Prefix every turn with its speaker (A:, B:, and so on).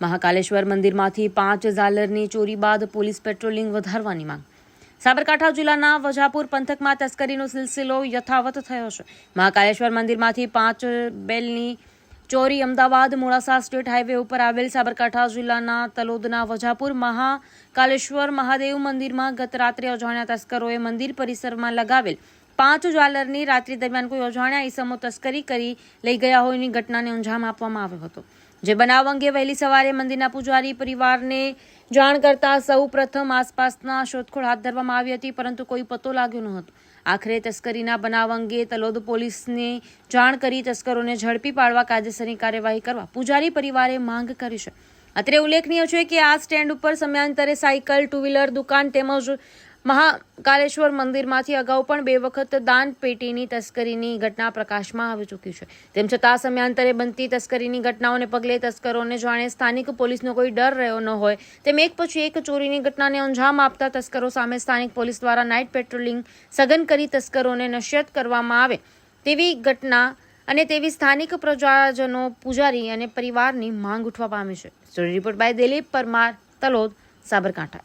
A: મહાકાલેશ્વર મંદિરમાંથી પાંચ ઝાલરની ચોરી બાદ પોલીસ પેટ્રોલિંગ વધારવાની માંગ. સાબરકાંઠા જિલ્લાના વજાપુર પંથકમાં તસ્કરીનો સિલસિલો યથાવત થયો છે. મહાકાલેશ્વર મંદિરમાંથી પાંચ બેલની ચોરી અમદાવાદ મોડાસા સ્ટેટ હાઈવે ઉપર આવેલ સાબરકાંઠા જિલ્લાના તલોદના વજાપુર મહાકાલેશ્વર મહાદેવ મંદિરમાં ગત રાત્રે અજાણ્યા તસ્કરોએ મંદિર પરિસરમાં લગાવેલ પાંચ જ્વાલરની રાત્રિ દરમિયાન કોઈ અજાણ્યા ઈસમો તસ્કરી કરી લઈ ગયા હોવાની ઘટનાને અંજામ આપવામાં આવ્યો હતો. જે બનાવ અંગે વહેલી સવારે મંદિરના પૂજારી પરિવારને જાણ કરતા સૌ પ્રથમ આસપાસના શોધખોળ હાથ ધરવામાં આવી હતી, પરંતુ કોઈ પતો લાગ્યો ન હતો. આખરે તસ્કરીના બનાવ અંગે તલોદ પોલીસને જાણ કરી તસ્કરોને ઝડપી પાડવા કાયદેસરની કાર્યવાહી કરવા પૂજારી પરિવારે માંગ કરી છે. અત્રે ઉલ્લેખનીય છે કે આ સ્ટેન્ડ ઉપર સમયાંતરે સાયકલ ટુ વ્હીલર દુકાન તેમજ મહાકાલેશ્વર મંદિરમાંથી અગાઉ પણ બે વખત દાન પેટીની તસ્કરીની ઘટના પ્રકાશમાં આવી ચૂકી છે. તેમ છતાં સમયાંતરે બનતી તસ્કરીની ઘટનાઓને પગલે તસ્કરોને જાણે સ્થાનિક પોલીસનો કોઈ ડર રહ્યો ન હોય. તેમ એક પછી એક ચોરીની ઘટનાને અંજામ આપતા તસ્કરો સામે સ્થાનિક પોલીસ દ્વારા નાઇટ પેટ્રોલિંગ સઘન કરી તસ્કરોને નશ્યત કરવામાં આવે. તેવી ઘટના અને તેવી સ્થાનિક પ્રજાજનો પૂજારી અને પરિવારની માંગ ઉઠવા પામી છે. Story report by Dilip Parmar, Talod, Sabarkantha.